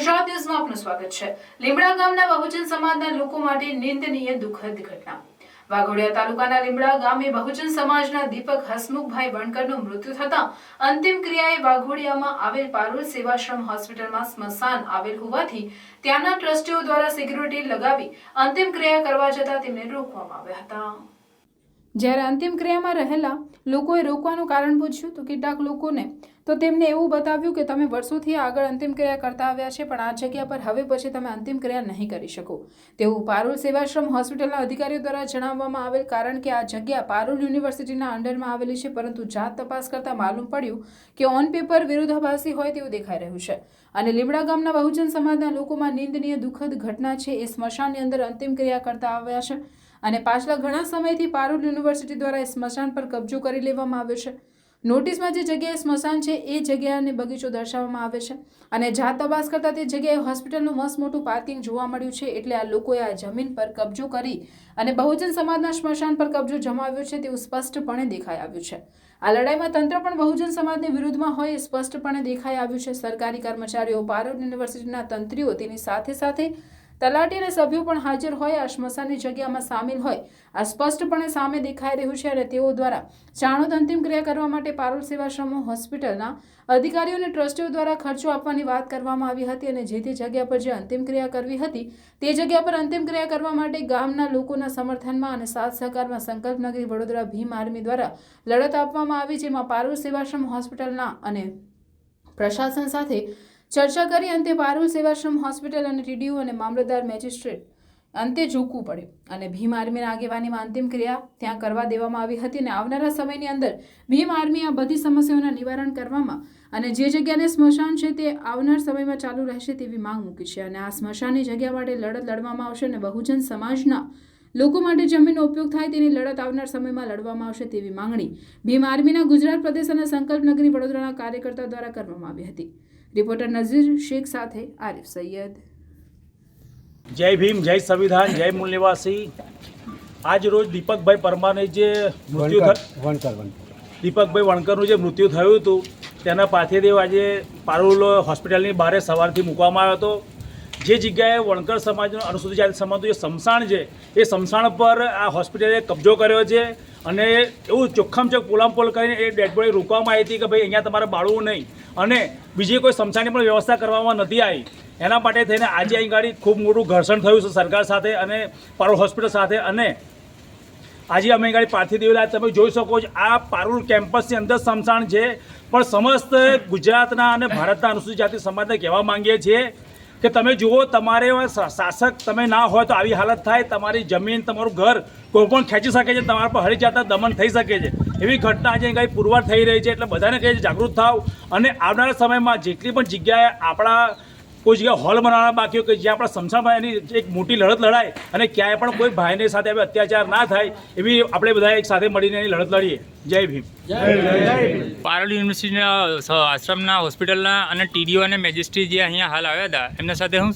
ગુજરાત ન્યૂઝમાં આપનું સ્વાગત છે. લીમડા ગામના બહુજન સમાજના લોકો માટે નિંદનીય દુઃખદ ઘટના. વાઘોડિયા તાલુકાના લીમડા ગામે બહુજન સમાજના દીપક હસમુખભાઈ વણકરનું મૃત્યુ થતા અંતિમ ક્રિયાએ વાઘોડિયામાં આવેલ પારુલ સેવાશ્રમ હોસ્પિટલમાં સ્મશાન આવેલ હોવાથી ત્યાંના ટ્રસ્ટીઓ દ્વારા સિક્યુરિટી લગાવી અંતિમ ક્રિયા કરવા જતા તેમને રોકવામાં આવ્યા હતા. જ્યારે અંતિમ ક્રિયામાં રહેલા લોકોએ રોકવાનું કારણ પૂછ્યું તો કેટલાક લોકોને તો તેમને એવું બતાવ્યું કે તમે વર્ષોથી આગળ અંતિમ ક્રિયા કરતા આવ્યા છે, પણ આ જગ્યા પર હવે પછી તમે અંતિમ ક્રિયા નહીં કરી શકો. તેવું પારુલ સેવાશ્રમ હોસ્પિટલના અધિકારીઓ દ્વારા જણાવવામાં આવેલ કારણ કે આ જગ્યા પારુલ યુનિવર્સિટીના અંડરમાં આવેલી છે, પરંતુ જાત તપાસ કરતા માલુમ પડ્યું કે ઓન પેપર વિરુદ્ધાભાસી હોય તેવું દેખાઈ રહ્યું છે. અને લીમડા ગામના બહુજન સમાજના લોકોમાં નિંદનીય દુઃખદ ઘટના છે, એ સ્મશાનની અંદર અંતિમ ક્રિયા કરતા આવ્યા છે. અને પાછલા ઘણા સમયથી પારૂલ યુનિવર્સિટી દ્વારા એ સ્મશાન પર કબજો કરી લેવામાં આવ્યો છે. નોટિસમાં જે જગ્યાએ સ્મશાન છે, એ જગ્યાને બગીચો દર્શાવવામાં આવે છે. અને જાત તપાસ કરતાં તે જગ્યાએ હોસ્પિટલનું મસ્ત મોટું પાર્કિંગ જોવા મળ્યું છે, એટલે આ લોકોએ આ જમીન પર કબજો કરી અને બહુજન સમાજના સ્મશાન પર કબજો જમાવ્યો છે તેવું સ્પષ્ટપણે દેખાઈ આવ્યું છે. આ લડાઈમાં તંત્ર પણ બહુજન સમાજની વિરુદ્ધમાં હોય એ સ્પષ્ટપણે દેખાઈ આવ્યું છે. સરકારી કર્મચારીઓ, પારુલ યુનિવર્સિટીના તંત્રીઓ તેની સાથે સાથે તલાટી અને સભ્યો પણ હાજર હોય, આ સ્મશાનની જગ્યામાં સામેલ હોય. આ સ્પષ્ટપણે સામે દેખાઈ રહ્યું છે અને તેઓ દ્વારા ચાણોદ અંતિમ ક્રિયા કરવા માટે પારુલ સેવાશ્રમો, હોસ્પિટલના અધિકારીઓ અને ટ્રસ્ટીઓ દ્વારા ખર્ચો આપવાની વાત કરવામાં આવી હતી અને જે તે જગ્યા પર જે અંતિમ ક્રિયા કરવી હતી, તે જગ્યા પર અંતિમ ક્રિયા કરવા માટે ગામના લોકોના સમર્થનમાં અને સાથ સહકારમાં સંકલ્પનગરી વડોદરા ભીમ આર્મી દ્વારા લડત આપવામાં આવી, જેમાં પારુલ સેવાશ્રમ હોસ્પિટલના અને પ્રશાસન સાથે ચર્ચા કરી અંતે પારુલ સેવાશ્રમ હોસ્પિટલ અને ટીડીયુ અને મામલતદાર મેજિસ્ટ્રેટ અંતે ઝૂકવું પડ્યું અને ભીમ આર્મીના આગેવાનીમાં અંતિમ ક્રિયા ત્યાં કરવા દેવામાં આવી હતી અને આવનારા સમયની અંદર ભીમ આર્મી આ બધી સમસ્યાઓના નિવારણ કરવામાં અને જે જગ્યાને સ્મશાન છે તે આવનાર સમયમાં ચાલુ રહેશે તેવી માંગ મૂકી છે. અને આ સ્મશાનની જગ્યા માટે લડત લડવામાં આવશે અને બહુજન સમાજના લોકો માટે જમીનનો ઉપયોગ થાય તેની લડત આવનાર સમયમાં લડવામાં આવશે તેવી માંગણી ભીમ આર્મીના ગુજરાત પ્રદેશ અને સંકલ્પ નગરી વડોદરાના કાર્યકર્તા દ્વારા કરવામાં આવી હતી. રિપોર્ટર નઝીર શેખ સાથે આરિફ સૈયદ. જય ભીમ જય સંવિધાન જય મૂળ નિવાસી આજ રોજ દીપકભાઈ પરમારને જે મૃત્યુ દીપકભાઈ વણકરનું જે મૃત્યુ થયું હતું તેના પાથેદેવ આજે પારુલ હોસ્પિટલની બહાર સવારથી મૂકવામાં આવ્યો હતો. જે જગ્યાએ વણકર સમાજનો અનુસૂચિત જાતિ સમાજનું જે સમસાણ છે, એ સમસાણ પર આ હોસ્પિટલે કબજો કર્યો છે અને એવું ચોખ્ખામ ચોખ્ખ પોલામપોલ કરીને એ ડેડ રોકવામાં આવી હતી કે ભાઈ અહીંયા તમારે બાળવું નહીં. અને બીજી કોઈ સમસાણની પણ વ્યવસ્થા કરવામાં નથી આવી. એના માટે થઈને આજે અહીં ગાડી ખૂબ મોટું ઘર્ષણ થયું છે સરકાર સાથે અને પારુલ હોસ્પિટલ સાથે. અને આજે અમે ગાડી પાર્થિવ દેવેલા. તમે જોઈ શકો છો આ પારુલ કેમ્પસની અંદર સમસાણ છે. પણ સમસ્ત ગુજરાતના અને ભારતના અનુસૂચિત જાતિ સમાજને કહેવા માંગીએ છીએ કે તમે જુઓ, તમારે શાસક તમે ના હોય તો આવી હાલત થાય. તમારી જમીન, તમારું ઘર કોઈ પણ ખેંચી શકે છે, તમારા પર હરી જતા દમન થઈ શકે છે. એવી ઘટના આજે કંઈ પુરવાર થઈ રહી છે, એટલે બધાને કહે છે, જાગૃત થાવ. અને આવનારા સમયમાં જેટલી પણ જગ્યાએ આપણા, કોઈ જગ્યાએ હોલ બનાવવાના બાકી કે જ્યાં આપણા સમસામાં એની એક મોટી લડત લડાય અને ક્યાંય પણ કોઈ ભાઈને સાથે અત્યાચાર ના થાય, એવી આપણે બધા એક સાથે મળીને એની લડત લડીએ. જય ભીમ. પારોલ યુનિવર્સિટીના આશ્રમના હોસ્પિટલના અને ટીડીઓ અને મેજિસ્ટ્રેટ જે અહીંયા હાલ આવ્યા હતા એમના સાથે હું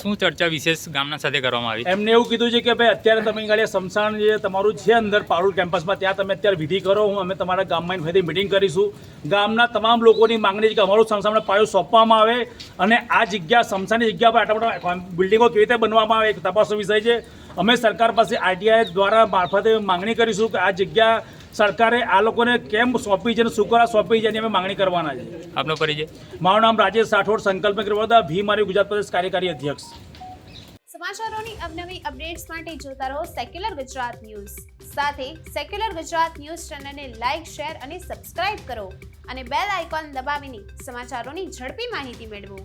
શું ચર્ચા વિશેષ ગામના સાથે કરવામાં આવી? એમને એવું કીધું છે કે ભાઈ અત્યારે તમે ગાડી સમસાણ જે તમારું છે અંદર પારુલ કેમ્પસમાં ત્યાં તમે અત્યારે વિધિ કરો હું અમે તમારા ગામમાં ફરીથી મિટિંગ કરીશું. ગામના તમામ લોકોની માંગણી છે કે અમારું સમસામને પાયો સોંપવામાં આવે અને આ જગ્યા સમસાની જગ્યા પર આટલા મોટા બિલ્ડિંગો કેવી રીતે બનવામાં આવે એક તપાસનો વિષય છે. અમે સરકાર પાસે આરટીઆઈ દ્વારા મારફતે માંગણી કરીશું કે આ જગ્યા સરકારે આ લોકોને કેમ સોંપી છે અને શું કરવા સોંપી છે એની અમે માંગણી કરવાના છે. આપનો પરિચય? મારું નામ રાજેશ રાઠોડ સંકલ્પ વડોદરા ભી મારી ગુજરાત પ્રદેશ કાર્યકારી અધ્યક્ષ. સમાચારોની અવનવી અપડેટ્સ માટે જોતા રહો સેક્યુલર ગુજરાત ન્યૂઝ સાથે સેક્યુલર ગુજરાત ન્યૂઝ ચેનલને લાઇક શેર અને સબસ્ક્રાઇબ કરો અને બેલ આઇકોન દબાવીને સમાચારોની ઝડપી માહિતી મેળવો.